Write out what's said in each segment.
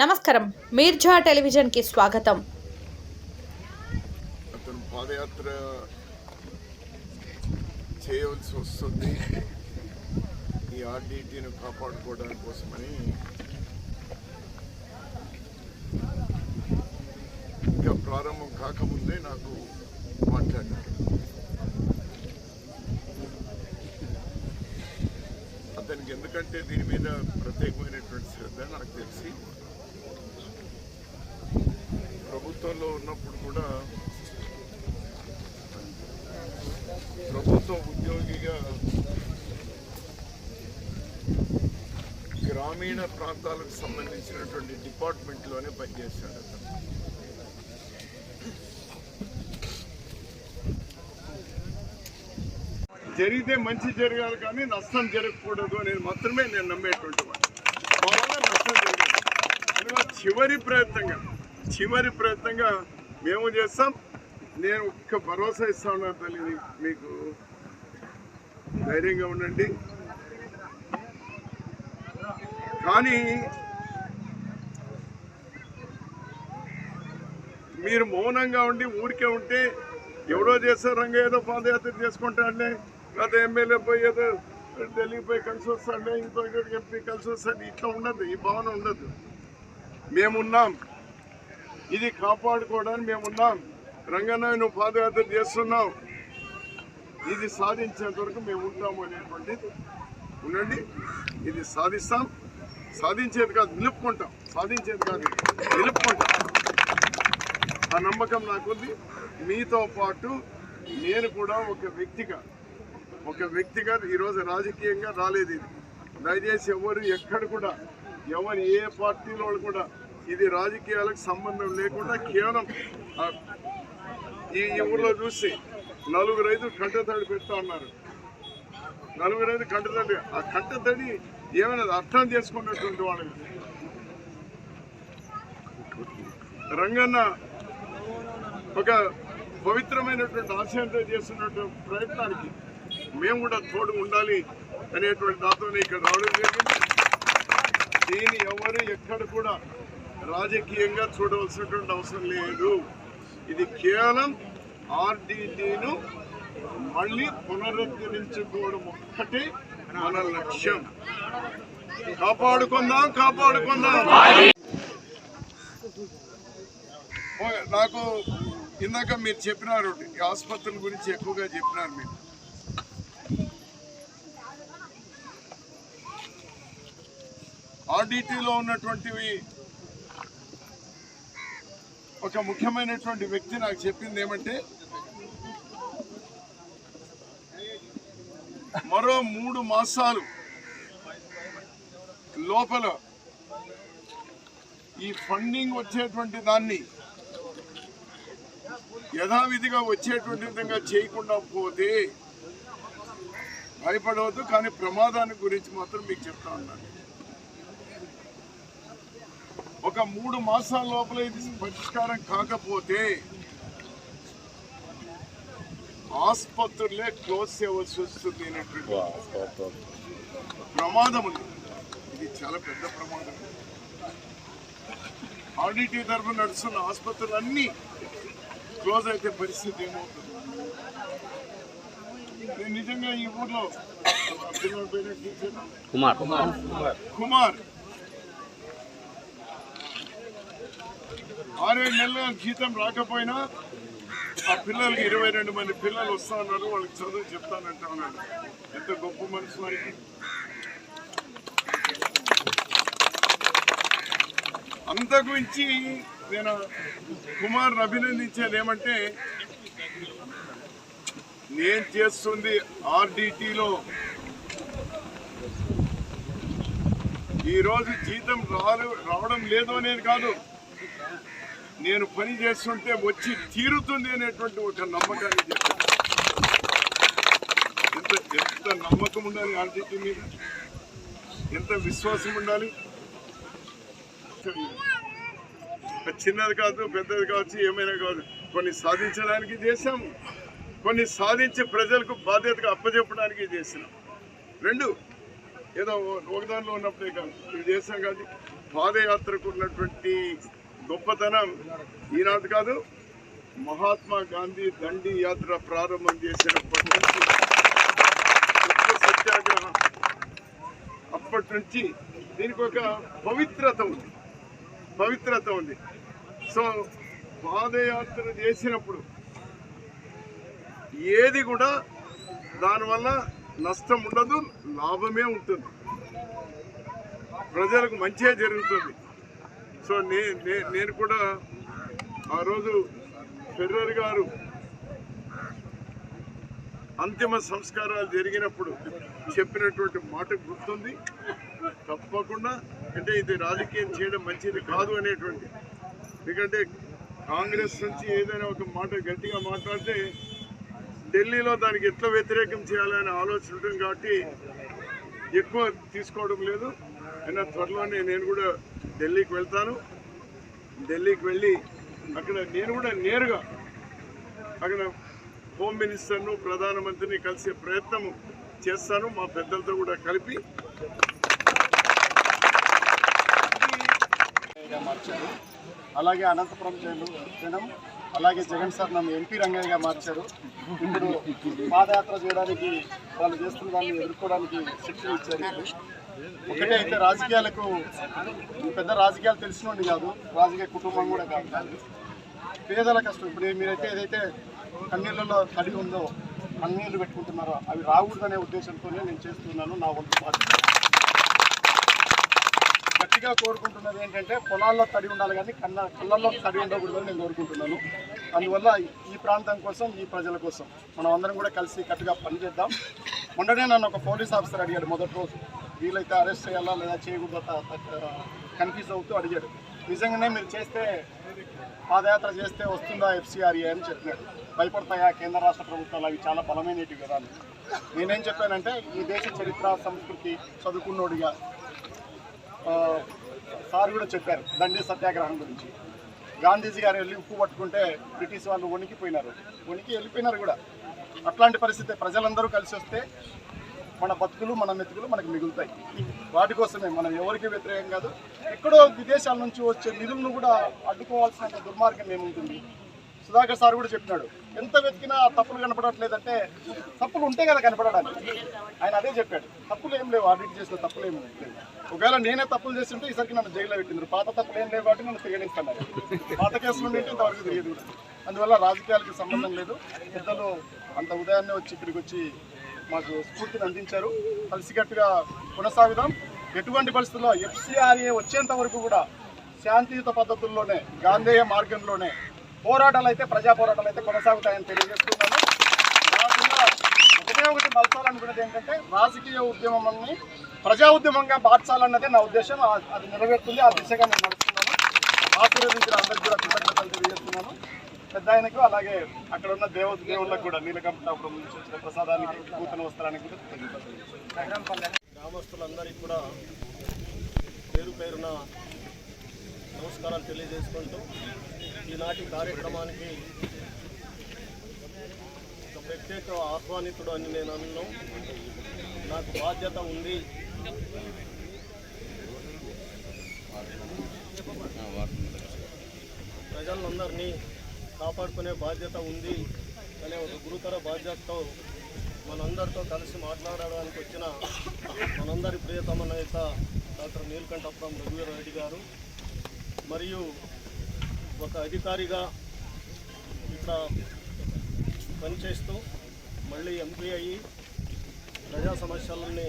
నమస్కారం. మీర్జా టెలివిజన్కి స్వాగతం. అతను పాదయాత్ర చేయవలసి వస్తుంది. ఈ ఆర్డీటీని కాపాడుకోవడానికి కోసమని ఇంకా ప్రారంభం కాకముందే నాకు మాట్లాడారు. అతనికి ఎందుకంటే దీని మీద ప్రత్యేకమైనటువంటి శ్రద్ధ నాకు తెలిసి ప్రభుత్వంలో ఉన్నప్పుడు కూడా ప్రభుత్వ ఉద్యోగిగా గ్రామీణ ప్రాంతాలకు సంబంధించినటువంటి డిపార్ట్మెంట్లోనే పనిచేశాడు అతను. జరిగితే మంచి జరగాలి కానీ నష్టం జరగకూడదు అనేది మాత్రమే నేను నమ్మేటువంటి వాడు మా వల్ల నష్టం జరిగింది. చివరి ప్రయత్నంగా చివరి ప్రయత్నంగా మేము చేస్తాం. నేను ఒక్క భరోసా ఇస్తా ఉన్నాను తల్లి మీకు ధైర్యంగా ఉండండి. కానీ మీరు మౌనంగా ఉండి ఊరికే ఉంటే ఎవడో చేస్తారు రంగ ఏదో పాదయాత్ర చేసుకుంటాడులే గత ఎమ్మెల్యే పోయి ఏదో ఢిల్లీకి పోయి కలిసి వస్తాడులే ఇంకో ఇంకోటి ఎంపీ కలిసి వస్తాడు ఇట్లా ఉండదు ఈ భావన ఉండదు. మేమున్నాం. ఇది కాపాడుకోవడానికి మేమున్నాం. రంగన్న పాదయాత్ర చేస్తున్నాం. ఇది సాధించేంత వరకు మేము ఉంటాము అనేటువంటి ఉండండి. ఇది సాధిస్తాం. సాధించేది కాదు నిలుపుకుంటాం. సాధించేది కాదు నిలుపుకుంటాం. ఆ నమ్మకం నాకుంది. మీతో పాటు నేను కూడా ఒక వ్యక్తిగా ఒక వ్యక్తిగా ఈరోజు రాజకీయంగా రాలేదు ఇది. దయచేసి ఎవరు ఎక్కడ కూడా ఎవరు ఏ పార్టీలో కూడా ఇది రాజకీయాలకు సంబంధం లేకుండా కేవలం ఈ ఈ ఊర్లో చూసి నలుగురు ఐదు కంటతడి పెడతా ఉన్నారు. నలుగురు ఐదు కంటతడి ఆ కంటతడి ఏమైనా అర్థం చేసుకున్నటువంటి వాళ్ళు రంగన్న ఒక పవిత్రమైనటువంటి ఆశయంతో చేస్తున్నటువంటి ప్రయత్నానికి మేము కూడా తోడు ఉండాలి అనేటువంటి దాంతోనే ఇక్కడ రావడం జరిగింది. దీన్ని ఎవరు ఎక్కడ కూడా రాజకీయంగా చూడవలసినటువంటి అవసరం లేదు. ఇది కేవలం ఆర్డీటీను మళ్ళీ పునరుద్ధరించుకోవడం ఒక్కటే మన లక్ష్యం. కాపాడుకుందాం కాపాడుకుందాం. నాకు ఇందాక మీరు చెప్పినారు ఈ ఆసుపత్రుల గురించి ఎక్కువగా చెప్పినారు మీరు. ఆర్డిటీలో ఉన్నటువంటివి ఒక ముఖ్యమైనటువంటి వ్యక్తి నాకు చెప్పింది ఏమంటే మరో మూడు మాసాలు లోపల ఈ ఫండింగ్ వచ్చేటువంటి దాన్ని యథావిధిగా వచ్చేటువంటి విధంగా చేయకుండా పోతే భయపడవద్దు కానీ ప్రమాదాన్ని గురించి మాత్రం మీకు చెప్తా ఉన్నాను. ఒక మూడు మాసాల లోపల ఇది పరిష్కారం కాకపోతే ఆసుపత్రులే క్లోజ్ చేయవలసి వస్తుంది అనేటువంటి ప్రమాదం ఉంది. ఇది చాలా పెద్ద ప్రమాదం. ఆడిటీ తరఫున నడుస్తున్న ఆసుపత్రులు అన్నీ క్లోజ్ అయితే పరిస్థితి ఏమవుతుంది? నిజంగా ఈ ఊర్లో కుమార్. కుమార్. ఆరేడు నెలల జీతం రాకపోయినా ఆ పిల్లలకి ఇరవై రెండు మంది పిల్లలు వస్తా ఉన్నారు వాళ్ళకి చదువు చెప్తానంటా ఉన్నాడు. ఎంత గొప్ప మనసు వారికి అంతకు మించి నేను కుమార్ అభినందించేది ఏమంటే నేను చేస్తుంది ఆర్డిటీలో. ఈరోజు జీతం రాలు రావడం లేదు అనేది కాదు. నేను పని చేస్తుంటే వచ్చి తీరుతుంది అనేటువంటి ఒక నమ్మకాన్ని చెప్పాను. ఎంత ఎంత నమ్మకం ఉండాలి ఆర్డిటి మీద? ఎంత విశ్వాసం ఉండాలి? చిన్నది కాదు పెద్దది కావచ్చు ఏమైనా కాదు. కొన్ని సాధించడానికి చేశాము. కొన్ని సాధించి ప్రజలకు బాధ్యతగా అప్పచెప్పడానికి చేసినాం. రెండు ఏదో ఒకదానిలో ఉన్నప్పుడే కాదు. ఇది చేసాం కాదు పాదయాత్రకు ఉన్నటువంటి గొప్పతనం ఈనాడు కాదు మహాత్మా గాంధీ దండి యాత్ర ప్రారంభం చేసినప్పటి నుంచి సత్యాగ్రహం అప్పటి నుంచి దీనికి ఒక పవిత్రత ఉంది. పవిత్రత ఉంది. సో పాదయాత్ర చేసినప్పుడు ఏది కూడా దానివల్ల నష్టం ఉండదు లాభమే ఉంటుంది. ప్రజలకు మంచిగా జరుగుతుంది. సో నే నేను కూడా ఆ రోజు ఫెర్రర్ గారు అంతిమ సంస్కారాలు జరిగినప్పుడు చెప్పినటువంటి మాట గుర్తుంది. తప్పకుండా అంటే ఇది రాజకీయం చేయడం మంచిది కాదు అనేటువంటి. ఎందుకంటే కాంగ్రెస్ నుంచి ఏదైనా ఒక మాట గట్టిగా మాట్లాడితే ఢిల్లీలో దానికి ఎట్లా వ్యతిరేకం చేయాలనే ఆలోచన ఉంటుంది కాబట్టి ఎక్కువ తీసుకోవడం లేదు. అయినా త్వరలోనే నేను కూడా ఢిల్లీకి వెళ్తాను. ఢిల్లీకి వెళ్ళి అక్కడ నేను కూడా నేరుగా అక్కడ హోమ్ మినిస్టర్ను ప్రధానమంత్రిని కలిసే ప్రయత్నం చేస్తాను. మా పెద్దలతో కూడా కలిపి. మార్చారు. అలాగే అనంతపురం జైలు జనం అలాగే జగన్ సార్ నన్ను ఎంపీ రంగయ్యగా మార్చారు. ఇప్పుడు పాదయాత్ర చేయడానికి వాళ్ళు చేస్తున్న దాన్ని ఎదుర్కోవడానికి శిక్షణ ఇచ్చారు. ఒకటే అయితే రాజకీయాలకు పెద్ద రాజకీయాలు తెలిసినోండి కాదు రాజకీయ కుటుంబం కూడా కాదు. పేదల కష్టం. ఇప్పుడు మీరైతే ఏదైతే కన్నీళ్ళలో తడి ఉందో కన్నీళ్ళు పెట్టుకుంటున్నారో అవి రాకూడదనే ఉద్దేశంతోనే నేను చేస్తున్నాను నా వంతు బాధ్యత. గట్టిగా కోరుకుంటున్నది ఏంటంటే పొలాల్లో తడి ఉండాలి కానీ కన్న కళ్ళల్లో తడి ఉండకూడదని నేను కోరుకుంటున్నాను. అందువల్ల ఈ ప్రాంతం కోసం ఈ ప్రజల కోసం మనం అందరం కూడా కలిసి కట్టుగా పనిచేద్దాం. మొన్ననే నన్ను ఒక పోలీస్ ఆఫీసర్ అడిగాడు మొదటి రోజు. వీలైతే అరెస్ట్ చేయాలా లేదా చేయకూడదా కన్ఫ్యూజ్ అవుతూ అడిగాడు. నిజంగానే మీరు చేస్తే పాదయాత్ర చేస్తే వస్తుందా ఎఫ్సీఆర్ఏ అని చెప్పినాడు. భయపడతాయా? కేంద్ర రాష్ట్ర ప్రభుత్వాలు అవి చాలా బలమైనవి కదా అని. నేనేం చెప్పానంటే ఈ దేశ చరిత్ర సంస్కృతి చదువుకున్నోడిగా సార్ కూడా చెప్పారు దండి సత్యాగ్రహం గురించి. గాంధీజీ గారు వెళ్ళి ఉప్పు పట్టుకుంటే బ్రిటిష్ వాళ్ళు వణికిపోయినారు. వణికి వెళ్ళిపోయినారు కూడా. అట్లాంటి పరిస్థితి ప్రజలందరూ కలిసి వస్తే మన బతుకులు మన మెతుకులు మనకు మిగులుతాయి. వాటి కోసమే మనం ఎవరికి వ్యతిరేకం కాదు. ఎక్కడో విదేశాల నుంచి వచ్చే నిధులను కూడా అడ్డుకోవాల్సిన దుర్మార్గం ఏముంటుంది? సుధాకర్ సార్ కూడా చెప్పినాడు. ఎంత వెతికినా తప్పులు కనపడట్లేదంటే తప్పులు ఉంటే కదా కనపడడానికి. ఆయన అదే చెప్పాడు. తప్పులు ఏం లేవు ఆడిట్ చేసిన తప్పులు ఏమి లేవు. ఒకవేళ నేనే తప్పులు చేస్తుంటే ఈసారికి నన్ను జైల్లో పెట్టిండ్రు. పాత తప్పులు ఏం లేవు కాబట్టి నన్ను తిరగనిస్తున్నారు పాత కేసులు ఉంటే ఇంతవరకు తెలియదు కూడా. అందువల్ల రాజకీయాలకి సంబంధం లేదు. పెద్దలు అంత ఉదయాన్నే వచ్చి ఇక్కడికి వచ్చి మాకు స్ఫూర్తిని అందించారు. కలిసికట్టుగా కొనసాగుదాం. ఎటువంటి పరిస్థితుల్లో ఎఫ్సిఆర్ఏ వచ్చేంత వరకు కూడా శాంతియుత పద్ధతుల్లోనే గాంధేయ మార్గంలోనే పోరాటాలు అయితే ప్రజా పోరాటాలు అయితే కొనసాగుతాయని తెలియజేస్తున్నాను. ఒకటే ఒకటి బలపాలనుకున్నది ఏంటంటే రాజకీయ ఉద్యమాన్ని ప్రజా ఉద్యమంగా మార్చాలన్నదే నా ఉద్దేశం. అది నెరవేరుతుంది ఆ దిశగా నేను నడుస్తున్నాను. ఆశీర్వదించిన అందరికీ కూడా కృతజ్ఞతలు తెలియజేస్తున్నాను. పెద్ద ఆయనకు అలాగే అక్కడ ఉన్న దేవ దేవుళ్ళకు కూడా నీలకంఠాపురం నుంచి వచ్చిన ప్రసాదానికి నూతన వస్త్రానికి కూడా గ్రామస్తులందరికీ కూడా పేరు పేరున నమస్కారాలు తెలియజేసుకుంటూ ఈనాటి కార్యక్రమానికి ఒక ప్రత్యేక ఆహ్వానితుడు అని నేను అన్ను. నాకు బాధ్యత ఉంది. ప్రజలందరినీ కాపాడుకునే బాధ్యత ఉంది అనే ఒక గురుతర బాధ్యతతో మనందరితో కలిసి మాట్లాడడానికి వచ్చిన మనందరి ప్రియతమ నేత డాక్టర్ నీలకంఠపురం రఘువీర రెడ్డి గారు. మరియు ఒక అధికారిగా ఇక్కడ పనిచేస్తూ మళ్ళీ ఎంపీ అయ్యి ప్రజా సమస్యలని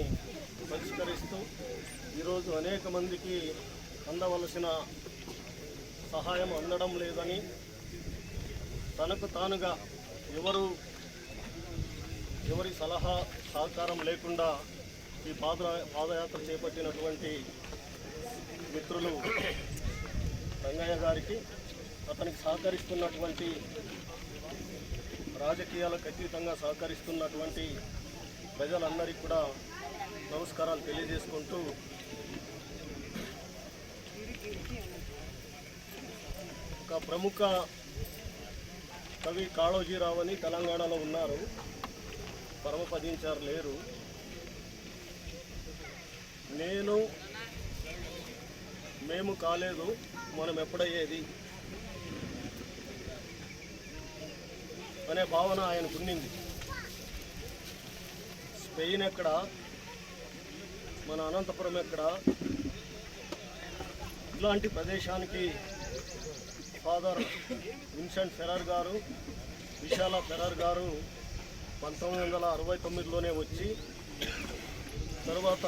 పరిష్కరిస్తూ ఈరోజు అనేక మందికి అందవలసిన సహాయం అందడం లేదని తనకు తానుగా ఎవరు ఎవరి సలహా సహకారం లేకుండా ఈ పాద పాదయాత్ర చేపట్టినటువంటి మిత్రులు రంగయ్య గారికి అతనికి సహకరిస్తున్నటువంటి రాజకీయాలకు అతీతంగా సహకరిస్తున్నటువంటి ప్రజలందరికీ కూడా నమస్కారాలు తెలియజేసుకుంటూ ఒక ప్రముఖ కవి కాళోజీరావు అని తెలంగాణలో ఉన్నారు. పరమపదించారు లేరు. నేను మేము కాలేదు మనం ఎప్పుడయ్యేది? అనే భావన ఆయనకుండింది స్పెయిన్ ఎక్కడ? మన అనంతపురం ఎక్కడ? ఇలాంటి ప్రదేశానికి ఫాదర్ విన్సెంట్ ఫెరర్ గారు విశాల ఫెరర్ గారు పంతొమ్మిది వందల అరవై తొమ్మిదిలోనే వచ్చి తర్వాత